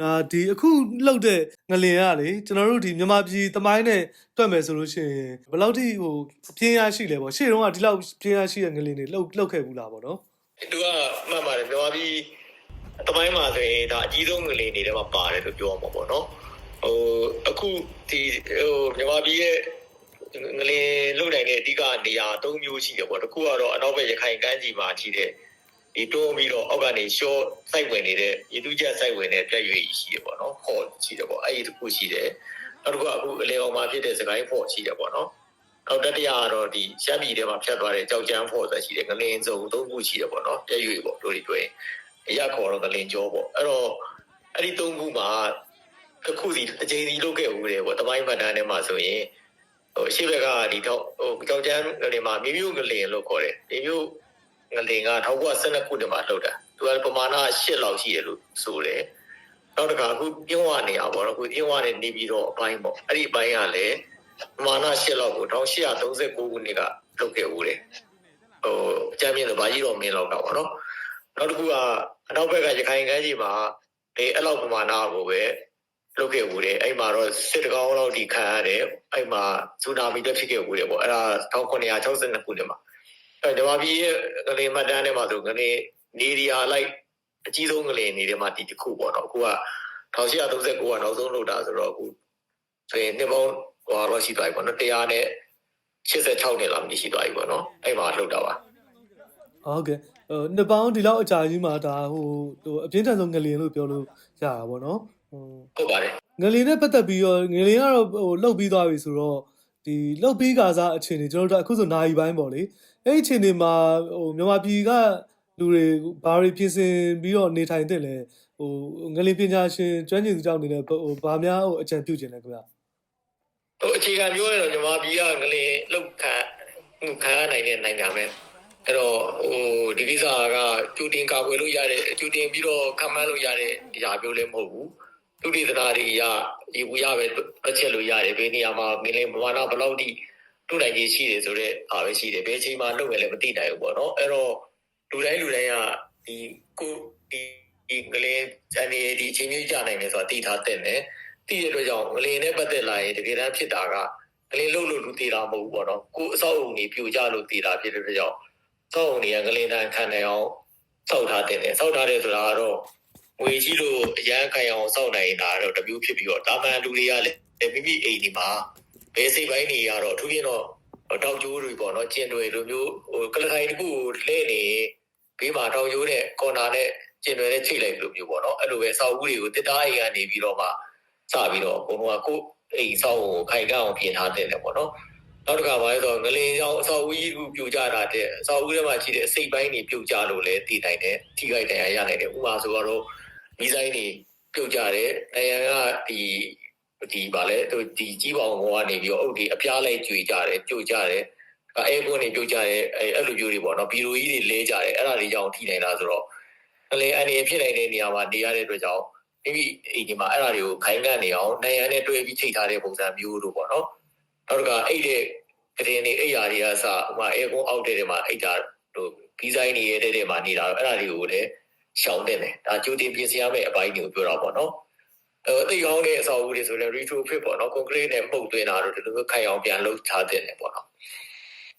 နာဒီအခုလှုပ်တဲ့ငလင်ကလေကျွန်တော်တို့ဒီမြန်မာပြည်တမိုင်းနဲ့တွက်မယ်ဆိုလို့ရှိရင်ဘယ်လောက်ထိဟိုပြင်းရရှိလဲပေါ့ရှေ့တုန်းကဒီလောက်ပြင်းရရှိတဲ့ငလင်တွေလှုပ်လှုပ်ခဲ့ဘူးလားပေါ့နော်သူကမှတ်ပါတယ်မြန်မာပြည်တမိုင်းမှာဆိုရင်ဒါအကြီးဆုံးငလင်တွေထဲမှာပါတယ်လို့ပြောမှာပေါ့နော်ဟိုအခုဒီဟိုမြန်မာပြည်ရဲ့ငလင်လုတ်နိုင်တဲ့အဓိကနေရာ၃မျိုးရှိတယ်ပေါ့တစ်ခုကတော့အနောက်ဘက်ရခိုင်ကမ်းခြေမှာရှိတဲ့ ဒီတွန်းပြီးတော့အောက်ကနေရှော့စိုက်ဝင်နေတဲ့ရတူးချက်စိုက်ဝင်တဲ့ပြက်ရွေးရှိတယ်ပေါ့နော်ဟော့ရှိတယ်ပေါ့အဲ့ဒီတစ်ခုရှိတယ်နောက်တစ်ခုကအခုအလေအောင်မှာဖြစ်တဲ့စကိုင်းဖော့ရှိတယ်ပေါ့နော်နောက်တတိယကတော့ဒီရှမ်းပြည်ထဲမှာဖြတ်သွားတဲ့ကြောက်ကြမ်းဖို့ဆိုရှိတယ်ငလင်စုံသုံးခုရှိတယ်ပေါ့နော်ပြည့်ရွေပေါ့တို့တွေတွေ့အရခေါ်တော့ငလင်ကျော်ပေါ့အဲ့တော့အဲ့ဒီသုံးခုမှာတစ်ခုစီတစ်ချိန်စီလုပ်ခဲ့ဦးတယ်ပေါ့တမိုင်းမှတ်တမ်းထဲမှာဆိုရင်ဟိုရှေ့ဘက်ကဒီတော့ဟိုကြောက်ကြမ်းငလင်မှာမြေမြုပ်ငလင်လို့ခေါ်တယ်မြေမြုပ် ငလင်က1912ခုတည်းမှာလှုပ်တာသူကပမာဏ8လောက်ရှိတယ်လို့ဆိုတယ်နောက်တစ်ခါအခုပြုံးရနေရပါတော့အခုပြုံးရနေနေပြီးတော့အပိုင်းပေါ့အဲ့ဒီအပိုင်းကလည်းမာန၈လောက်ကို1839ခုနှစ်ကလုပ်ခဲ့ဦးတယ်ဟိုအကြမ်းမြင့်တော့ဘာကြီးတော်မင်းလောက်တော့ဗောနော်နောက်တစ်ခုကအနောက်ဘက်ကရခိုင်ကမ်းခြေမှာအဲအဲ့လောက်ပမာဏကိုပဲလုပ်ခဲ့ဦးတယ်အဲ့မှာတော့စစ်တကောင်းလောက်ဒီခံရတယ်အဲ့မှာဇူနာမီတက်ဖြစ်ခဲ့ဦးတယ်ဗောအဲ့ဒါ1962ခုနှစ်မှာ အဲဓမ္မပြည်ရဲ့ငလင်မှတ်တမ်းထဲမှာဆိုငလင်နေရီယာလိုက်အကြီးဆုံးငလင်နေထဲမှာဒီတစ်ခုပေါ့နော်အခုက1839ကနောက်ဆုံးလုပ်တာဆိုတော့အခုဆိုရင်နှစ်ပေါင်းဟိုတော့ရှိသွားပြီပေါ့နော်100နဲ့86နှစ်လောက်မြရှိသွားပြီပေါ့နော်အဲ့မှာလှုပ်တာပါဟုတ်ကဲ့ဟိုနှစ်ပေါင်းဒီလောက်အကြာကြီးမှာဒါဟိုဟိုအပြင်းထန်ဆုံးငလင်လို့ပြောလို့ရတာပေါ့နော်ဟိုဟုတ်ပါတယ်ငလင်နဲ့ပတ်သက်ပြီးတော့ငလင်ကတော့ဟိုလှုပ်ပြီးသွားပြီဆိုတော့ ဒီလှုပ်ပြီးကစားအခြေအနေကျွန်တော်တို့အခုဆိုနာရီပိုင်းပေါ့လေအဲ့ဒီအခြေအနေမှာဟိုမြန်မာပြည်ကလူတွေဘာတွေပြင်ဆင်ပြီးတော့နေထိုင်တဲ့လဲဟိုငလင်ပညာရှင်ကျွမ်းကျင်သူကြောင့်နေလဲဟိုဘာများဟိုအကြံပြုခြင်းလဲခင်ဗျာဟိုအခြေခံပြောရတော့မြန်မာပြည်ကငလင်လှုပ်ခံခံရနိုင်တဲ့နိုင်ငံပဲအဲ့တော့ဟိုဒီကိစ္စကကျူတင်ကာကွယ်လို့ရတဲ့ကျူတင်ပြီးတော့ခံမှန်းလို့ရတဲ့အရာမျိုးလည်းမဟုတ်ဘူးသူတိသနာတွေရ ဒီဝရပဲတစ်ချက်လို့ရတယ်ဘယ်နေရာမှာငလင်ပမာဏဘယ်လောက်ထိတို့နိုင်ကြီးရှိတယ်ဆိုတော့အားပဲရှိတယ်ဘယ်အချိန်မှာလုပ်ရလဲမသိနိုင်ဘူးပေါ့နော်အဲ့တော့လူတိုင်းလူတိုင်းကဒီကိုဒီဒီငလင်အနေဒီအချိန်မျိုးကြာနိုင်တယ်ဆိုတာသိထားတဲ့နဲ့သိတဲ့အတွက်ကြောင့်ငလင်နဲ့ပတ်သက်လာရင်တကယ်တမ်းဖြစ်တာကငလင်လို့လို့လူသေးတာမဟုတ်ဘူးပေါ့နော်ကိုအဆောက်အုံကြီးပြိုကျလို့သေးတာဖြစ်တဲ့အတွက်ကြောင့်စောက်အုံတွေကငလင်တန်ခံနိုင်အောင်စောက်ထားတဲ့နဲ့စောက်ထားတယ်ဆိုတာကတော့ ငွေကြီးလို့အရန်ခံရအောင်စောက်နိုင်တာတော့တမျိုးဖြစ်ပြီးတော့ဒါမှန်လူတွေကလည်းမိမိအိမ်ဒီမှာဘယ်စိတ်ပိုင်းတွေကတော့အထူးဖြင့်တော့တောက်ကျိုးတွေပေါ့နော်ကျင်တွေလိုမျိုးဟိုကလခိုင်တစ်ခုကိုလဲနေဘေးမှာတောက်ကျိုးနဲ့ကော်နာနဲ့ကျင်တွေနဲ့ချိတ်လိုက်လို့မျိုးပေါ့နော်အဲ့လိုပဲစောက်ဦးတွေကိုတစ်တားအိမ်ကနေပြီးတော့မှစပြီးတော့ဘုံကကိုအိမ်စောက်ကိုခိုင်ကအောင်ပြင်ထားတဲ့တယ်ပေါ့နော်နောက်တစ်ခါပါလဲဆိုငလင်အောင်အစောက်ဦးကြီးကပြိုကျတာတဲ့အစောက်ဦးထဲမှာရှိတဲ့အစိတ်ပိုင်းတွေပြိုကျလို့လည်းတည်နိုင်တယ်ထိခိုက်တယ်ရနိုင်တယ်ဥပမာဆိုတော့ မိဆိုင်တွေပြုတ်ကြတယ်နိုင်ငံကဒီဒီဗာလဲသူဒီကြီးပေါင်ကောင်ကနေပြီးတော့အုတ်ဒီအပြားလိုက်ကြွေကြတယ်ပြုတ်ကြတယ်အဲကွန်းတွေပြုတ်ကြတယ်အဲအဲ့လိုမျိုးတွေပေါ့နော်ဘီရိုကြီးတွေလဲကြတယ်အဲ့ဒါတွေကြောင့်ထိနိုင်တာဆိုတော့အလေအနေဖြစ်နိုင်တဲ့နေရာမှာနေရတဲ့အတွက်ကြောင့်မိမိအိမ်ဒီမှာအဲ့ဒါတွေကိုခိုင်းကန့်နေအောင်နိုင်ငံနဲ့တွဲပြီးထိထားတဲ့ပုံစံမျိုးတို့ပေါ့နော်နောက်တစ်ခါအဲ့တဲ့ကတင်နေအိယာတွေကစဥမာအဲကွန်းအောက်တဲ့တွေမှာအိတ်တာဟိုဘီဇိုင်းနေရတဲ့တွေမှာနေတာတော့အဲ့ဒါတွေကိုလည်း ရှောင်တဲ့တယ်ဒါကြိုတင်ပြင်ဆင်ရမယ့်အပိုင်းတွေကိုပြောတာပေါ့နော်အဲအသိကောင်းတဲ့အဆောက်အဦတွေဆိုလည်း retrofit ပေါ့နော် concrete နဲ့မှုတ်သွင်းတာတို့ဒီလိုမျိုးခိုင်အောင်ပြန်လုပ်ထားတဲ့တယ်ပေါ့နော်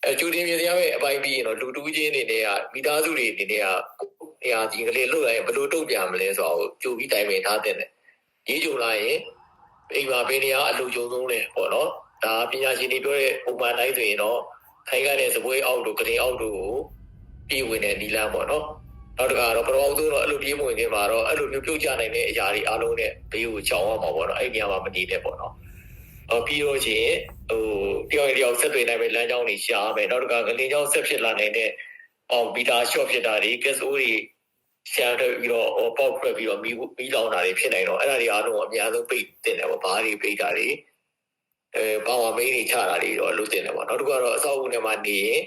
အဲကြိုတင်ပြင်ဆင်ရမယ့်အပိုင်းပြီးရင်တော့လူတူးချင်းတွေနဲ့ကမိသားစုတွေအနေနဲ့ကနေရာကြီးကလေးလွတ်လာရင်ဘယ်လိုတုံ့ပြန်မလဲဆိုတော့ကြိုပြီးတိုင်ပင်ထားတဲ့တယ်ရေးကြုံလာရင်အိမ်မှာဘယ်နေရာအလိုကြုံဆုံးလဲပေါ့နော်ဒါပညာရှင်တွေပြောတဲ့ပုံမှန်တိုင်းဆိုရင်တော့ခိုင်ကတဲ့စပွဲအောက်တို့ကလေးအောက်တို့ကိုပြေးဝင်တဲ့နီလန်းပေါ့နော် နောက်တစ်ခါတော့ပထမဆုံးတော့အဲ့လိုပြေးမဝင်ခင်မှာတော့အဲ့လိုမျိုးပြုတ်ကြနိုင်တဲ့အရာတွေအားလုံးနဲ့ဘေးကိုချောင်ရမှာပေါ့နော်အဲ့ဒီနေရာမှာမနေတဲ့ပေါ့နော်အော်ပြီးတော့ချင်းဟိုတယောက်တယောက်ဆက်သွယ်နိုင်မယ့်လမ်းကြောင်းတွေရှားမယ်နောက်တစ်ခါငလင်းကြောင်းဆက်ဖြစ်လာနိုင်တဲ့အောင်ဘီတာရှော့ဖြစ်တာတွေ gas အိုးတွေရှာတော့ပြီးတော့ဟိုပေါက်ပြက်ပြီးတော့မီးမီးလောင်တာတွေဖြစ်နိုင်တော့အဲ့ဒါတွေအားလုံးအများဆုံးပိတ်တင်တယ်ပေါ့ဘားတွေပိတ်တာတွေအဲဘာဝမိန်းတွေချတာတွေတော့လုပ်တင်တယ်ပေါ့နောက်တစ်ခါတော့အဆောက်အဦထဲမှာနေရင်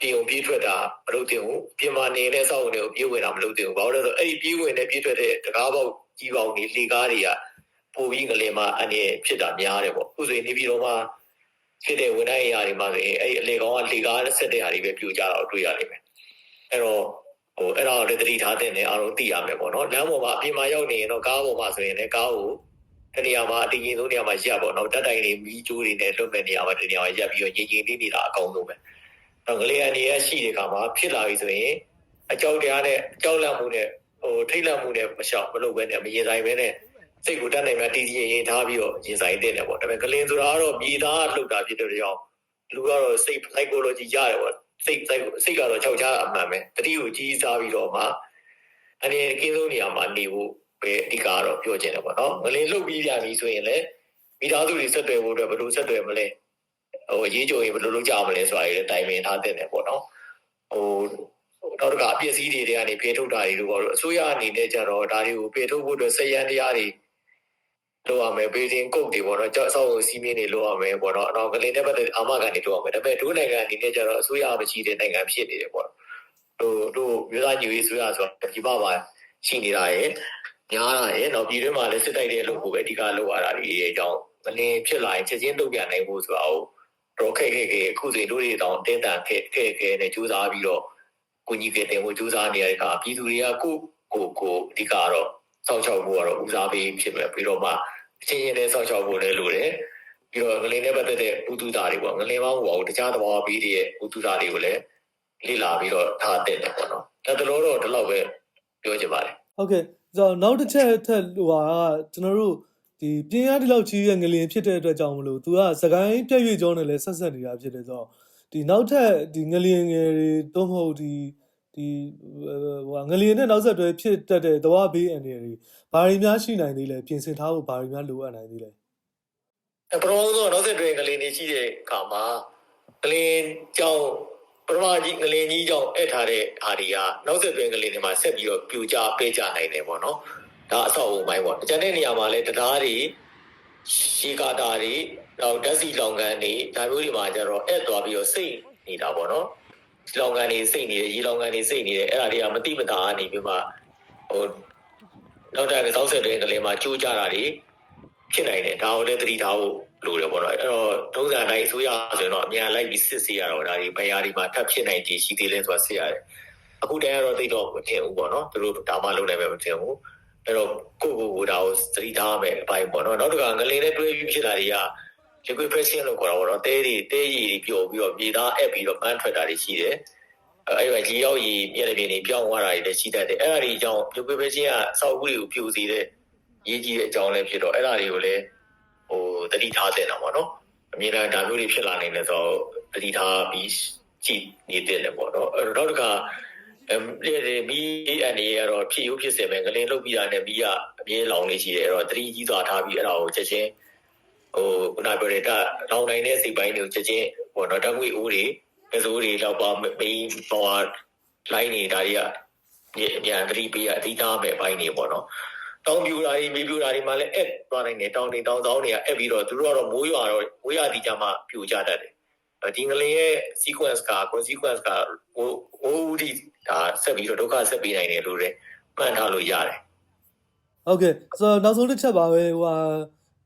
ပြေုံပြေးထွက်တာမလုပ်သင့်ဘူးပြင်မာနေတဲ့စောက်ဝင်တွေကိုပြေးဝင်တာမလုပ်သင့်ဘူးဘာလို့လဲဆိုတော့အဲ့ဒီပြေးဝင်တဲ့ပြေးထွက်တဲ့တကားပေါက်ကြီးပေါက်တွေလေကားတွေကပိုပြီးငလင်မှာအနေဖြစ်တာများတယ်ပေါ့အခုဆိုရင်နေပြည်တော်မှာဖြစ်တဲ့ဝန်ထမ်းအရာတွေမှာဆိုရင်အဲ့ဒီအလေကောင်ကလေကားဆက်တဲ့ဟာတွေပဲပြိုကြတာကိုတွေ့ရလိမ့်မယ်အဲ့တော့ဟိုအဲ့ဒါကိုလည်းသတိထားတဲ့နေအားလုံးသိရမယ်ပေါ့နော်လမ်းပေါ်မှာအပြင်မှာရောက်နေရင်တော့ကားပေါ်မှာဆိုရင်လည်းကားကိုတနေရာမှာအတင်းကြီးဆုံးနေရာမှာရပ်ပေါ့နော်တက်တိုင်တွေမီးကျိုးတွေနဲ့လွတ်မဲ့နေရာမှာတနေရာမှာရပ်ပြီးတော့ငြိမ်ငြိမ်လေးနေတာအကောင်းဆုံးပဲ တော့ငလေအနေရရှိတဲ့ခါမှာဖြစ်လာပြီဆိုရင်အကြောက်တရားနဲ့အကြောက်လန့်မှုနဲ့ဟိုထိတ်လန့်မှုနဲ့မလျှောက်မလုပ်ဘဲနဲ့မရင်ဆိုင်ဘဲနဲ့စိတ်ကိုတတ်နိုင်မှတည်ကြည်ရင်ထားပြီးတော့ရင်ဆိုင်တဲ့တယ်ပေါ့ဒါပေမဲ့ကလင်ဆိုတာကတော့မြေသားလှုပ်တာဖြစ်တဲ့ကြောင့်လူကတော့စိတ် psychology ရတယ်ပေါ့စိတ်စိတ်စိတ်ကတော့ခြောက်ခြားအမှန်ပဲတတိကိုကြီးစားပြီးတော့မှအနေနဲ့ကင်းဆုံးနေရာမှာနေဖို့ပဲအဓိကကတော့ပြောချင်တယ်ပေါ့နော်ငလင်းလှုပ်ပြီးပြန်ပြီဆိုရင်လည်းမိသားစုတွေဆက်သွယ်ဖို့အတွက်ဘယ်လိုဆက်သွယ်မလဲ ဟိုရေးကြုံရင်ဘယ်လိုလုပ်ကြမလဲဆိုတာတွေတိုင်ပင်ထားတဲ့တယ်ပေါ့နော်ဟိုနောက်တစ်ခါအပစ္စည်းတွေတွေကနေပြေထုတ်တာတွေလို့ပေါ့အစိုးရအနေနဲ့ကြတော့ဒါတွေကိုပြေထုတ်ဖို့အတွက်စက်ရန်တရားတွေလိုရမယ်ဘေးတင်ကုတ်တွေပေါ့နော်ကြောက်ဆောက်စီးမင်းတွေလိုရမယ်ပေါ့နော်အောက်ကလေးနဲ့ပတ်သက်အာမခံတွေလိုရမယ်ဒါပေမဲ့ဒုနိုင်ငံအနေနဲ့ကြတော့အစိုးရမရှိတဲ့နိုင်ငံဖြစ်နေတယ်ပေါ့တို့တို့မြို့သားညီရေးဆိုရဆိုတော့ဒီမှာပါရှိနေတာရယ်ညားတာရယ်တော့ပြည်တွင်းမှာလည်းစစ်တိုက်တဲ့အလုပ်ကိုပဲအဓိကလုပ်ရတာဒီအကြောင်းမလင်းဖြစ်လာရင်ချက်ချင်းတုံ့ပြန်နိုင်ဖို့ဆိုတာကိုတော့ ခက်ခဲခဲအခုစီတို့တွေတောင်တင်းတန်ခဲခဲခဲနဲ့ကြိုးစားပြီးတော့ကိုကြီးကတင်ဖို့ကြိုးစားနေရတဲ့အခါပြည်သူတွေကကိုကိုကိုအဓိကတော့စောင့်ရှောက်ဖို့ကတော့ဦးစားပေးဖြစ်မယ်ပြီးတော့မှအချင်းချင်းနဲ့စောင့်ရှောက်ဖို့လည်းလိုတယ်ပြီးတော့ငလင်းနဲ့ပတ်သက်တဲ့ဥတုသားတွေပေါ့ငလင်းမောင်းဟိုတခြားသဘာဝပြီးတွေရဲ့ဥတုသားတွေကိုလည်းလေ့လာပြီးတော့ထားတဲ့တယ်ပေါ့နော်ဒါတလို့တော့ဒီလောက်ပဲပြောချင်ပါတယ်ဟုတ်ကဲ့ဆိုတော့နောက်တစ်ချက်ထက်ဟိုဟာကကျွန်တော်တို့ ဒီပြင်းရဒီလောက်ကြီးရဲ့ငလင်ဖြစ်တဲ့အတွက်ကြောင့်မလို့ तू ကစကိုင်းပြည့်ရွေ့ကြောင်းနဲ့လည်းဆက်ဆက်နေတာဖြစ်တယ်ဆိုတော့ဒီနောက်ထပ်ဒီငလင်ငယ်တွေတော့မဟုတ်ဒီဒီဟိုငလင်နဲ့နောက်ဆက်တွဲဖြစ်တတ်တဲ့တဝဘေးအနေတွေဘာတွေများရှိနိုင်သေးလဲပြင်ဆင်ထားဖို့ဘာတွေများလိုအပ်နိုင်သေးလဲအပထမဆုံးနောက်ဆက်တွဲငလင်းနေရှိတဲ့အခါမှာငလင်းကြောင့်ပထမကြီးငလင်းကြီးကြောင့်အဲ့ထားတဲ့အာဒီကနောက်ဆက်တွဲငလင်းတွေမှာဆက်ပြီးတော့ပြူကြပေးကြနိုင်တယ်ပေါ့နော် ဒါအဆောက်အုံပိုင်းပေါ့တခြားတဲ့နေရာမှာလည်းတရားတွေရှီကာတာတွေနောက်ဓာတ်စီလောင်ကန်တွေဒါမျိုးတွေမှာကျတော့အဲ့သွားပြီးတော့စိတ်နေတာပေါ့နော်လောင်ကန်တွေစိတ်နေတယ်ရေလောင်ကန်တွေစိတ်နေတယ်အဲ့ဒါတွေကမတိမတာနေပြီးမှဟိုနောက်တဲ့နောက်ဆက်တွဲငလင်းမှာကြိုးကြတာတွေဖြစ်နိုင်တယ်ဒါကိုလည်းသတိထားဖို့လိုတယ်ပေါ့နော်အဲ့တော့ဒုံးစံတိုင်းဆိုရဆိုရင်တော့အများလိုက်ပြီးစစ်ဆေးရတော့ဒါဒီဘယ်ရာဒီမှာထပ်ဖြစ်နိုင်ခြေရှိသေးလဲဆိုတာစစ်ရတယ်အခုတည်းကတော့သိတော့မထင်ဘူးပေါ့နော်သူတို့ဒါမှလုံးနိုင်မယ်မထင်ဘူး အဲ့တော့ကိုယ့်ကိုယ်ကိုဒါကိုသတိထားမယ်အပိုင်းပေါ့နော်နောက်တစ်ခါငလင်းနဲ့တွဲပြီးဖြစ်တာတွေက liquid pressure လို့ခေါ်တာပေါ့နော်တဲတွေတဲရည်တွေပျော်ပြီးတော့မြေသားအပ်ပြီးတော့ပန်းထွက်တာတွေရှိတယ်အဲ့ဒါကြီးရောက်ရည်ပြည့်တဲ့ပြင်းတွေပြောင်းသွားတာတွေလည်းရှိတတ်တယ်အဲ့ဒါတွေအကြောင်း liquid pressure ကအဆောက်အဦတွေကိုပြိုစေတဲ့ရေးကြီးတဲ့အကြောင်းလည်းဖြစ်တော့အဲ့ဒါတွေကိုလည်းဟိုတတိထားတဲ့တာပေါ့နော်အမြဲတမ်းဒါမျိုးတွေဖြစ်လာနိုင်တယ်ဆိုတော့တတိထားပြီးကြည့်နေတဲ့လေပေါ့နော်အဲ့တော့နောက်တစ်ခါ အမ်ဒီမီအနေရတော့ဖြစ်ရုပ်ဖြစ်စေပဲငလင်းလုတ်ပြီးတာနဲ့မီးကအမြဲလောင်နေရှိတယ်အဲ့တော့တတိကြီးသွားထားပြီးအဲ့ဒါကိုချက်ချင်းဟိုခုနပြောတဲ့ဒါလောင်နိုင်တဲ့စိတ်ပိုင်းတွေကိုချက်ချင်းဟိုတော့ဓာတ်ငွေအိုးတွေအစိုးတွေတော့ပါမင်းပေါ်လိုင်းနေတာတွေကအမြန်တတိပေးရအတိထားမဲ့ပိုင်းတွေပေါ့နော်တောင်ပြူတာတွေမြေပြူတာတွေမှာလည်းအက်သွားနိုင်တယ်တောင်တွေတောင်တောင်တွေကအက်ပြီးတော့သူတို့ကတော့မိုးရွာတော့မိုးရွာတီကြမှာပြူကြတတ်တယ် ဒီငလင်ရဲ့ sequence က consequence ကဟိုဟိုဦးဒီဒါဆက်ပြီးတော့ဒုက္ခဆက်ပြီးနိုင်တယ်လို့လည်းမှန်ထားလို့ရတယ်ဟုတ်ကဲ့ဆိုတော့နောက်ဆုံးတစ်ချက်ပါပဲဟိုဟာ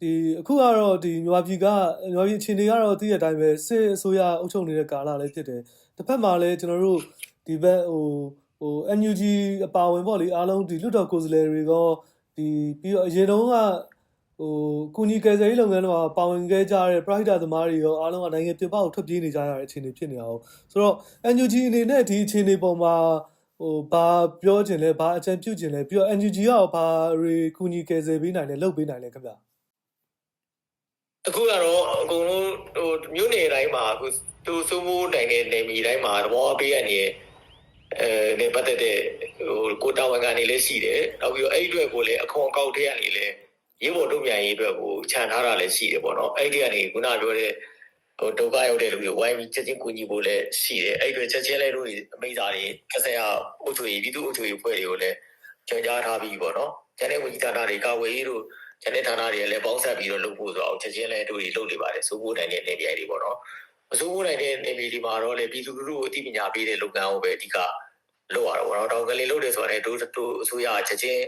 ဒီအခုကတော့ဒီမြန်မာပြည်ကမြန်မာပြည်အခြေအနေကတော့သိတဲ့အတိုင်းပဲစစ်အစိုးရအုပ်ချုပ်နေတဲ့ကာလလည်းဖြစ်တယ်တစ်ဖက်မှာလည်းကျွန်တော်တို့ဒီဘက်ဟိုဟို NUG အပါဝင်ပေါ့လေအားလုံးဒီလွတ်တော်ကိုယ်စားလှယ်တွေကဒီပြီးတော့အရင်တုန်းက ဟိုကုညီကယ်ဆယ်ရေးလုပ်ငန်းတွေမှာပါဝင်ခဲ့ကြတဲ့ private သမားတွေရောအားလုံးကနိုင်ငံပြည်ပကိုထွက်ပြေးနေကြရတဲ့အခြေအနေဖြစ်နေအောင်ဆိုတော့ NUG အနေနဲ့ဒီအခြေအနေပေါ်မှာဟိုဘာပြောချင်လဲဘာအကြံပြုချင်လဲပြီးတော့ NGG ကရောဘာတွေကူညီကယ်ဆယ်ပေးနိုင်လဲလုပ်ပေးနိုင်လဲခင်ဗျာအခုကတော့အကုန်လုံးဟိုမြို့နယ်တိုင်းမှာအခုသူစိုးမိုးနိုင်တဲ့နေမီတိုင်းမှာသဘောပေးရနေအဲနေပတ်သက်တဲ့ဟိုကိုတာဝန်ကနေလည်းရှိတယ်နောက်ပြီးတော့အဲ့ဒီအတွက်ကိုလည်းအခွန်အကောက်ထဲကနေလည်း ရေးပေါ်တုံ့ပြန်ရေးအတွက်ကိုခြံထားတာလည်းရှိတယ်ပေါ့နော်အဲ့ဒီကနေခုနပြောတဲ့ဟိုဒုက္ခရောက်တဲ့လူတွေဝိုင်းပြီးချက်ချင်းကူညီဖို့လည်းရှိတယ်အဲ့ဒီအတွက်ချက်ချင်းလည်းတို့အမိသားတွေကစရအုပ်ချုပ်ရေးပြည်သူ့အုပ်ချုပ်ရေးအဖွဲ့တွေကိုလည်းကြံကြားထားပြီးပေါ့နော်ကျန်တဲ့ဝန်ကြီးဌာနတွေကာဝေးရေးတို့ကျန်တဲ့ဌာနတွေလည်းပေါင်းဆက်ပြီးတော့လုပ်ဖို့ဆိုတော့ချက်ချင်းလည်းတို့တွေလုပ်နေပါတယ်စိုးမိုးနိုင်တဲ့နေပြည်တော်တွေပေါ့နော်မစိုးမိုးနိုင်တဲ့နေပြည်တော်တွေမှာတော့လေပြည်သူလူထုကိုအသိပညာပေးတဲ့လုပ်ငန်းကိုပဲအဓိကလုပ်ရတော့ပေါ့နော်တောင်ကလေးလုပ်တယ်ဆိုတော့လည်းတို့တို့အစိုးရချက်ချင်း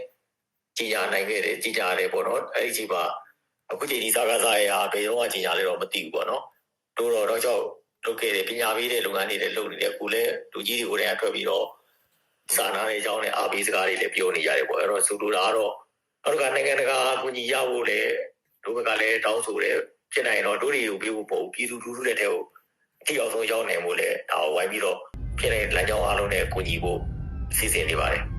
ကြီးညာနိုင်ခဲ့တယ်ကြီးညာတယ်ပေါ့နော်အဲ့ဒီချိန်မှာအခုချိန်ဒီစကားစားရတာဘယ်တော့မှကြီးညာလဲတော့မသိဘူးပေါ့နော်တို့တော့တော့ကြောက်လုပ်ခဲ့တယ်ပညာပေးတဲ့လုပ်ငန်းတွေလည်းလုပ်နေတယ်အခုလည်းလူကြီးတွေကိုလည်းအထွက်ပြီးတော့စာနာတဲ့အကြောင်းနဲ့အားပေးစကားတွေလည်းပြောနေကြတယ်ပေါ့အဲ့တော့ဆိုလိုတာကတော့အောက်ကနိုင်ငံတကာအကူအညီရဖို့လည်းတို့ဘက်ကလည်းတောင်းဆိုတယ်ဖြစ်နိုင်ရင်တော့တို့တွေကိုပြေဖို့ပေါ့ပြည်သူလူထုတွေတဲ့ကိုအထီအောင်ဆုံးရောက်နိုင်ဖို့လည်းဒါကိုဝိုင်းပြီးတော့ဖြစ်တဲ့လမ်းကြောင်းအားလုံးနဲ့အကူအညီဖို့စီစဉ်နေပါတယ်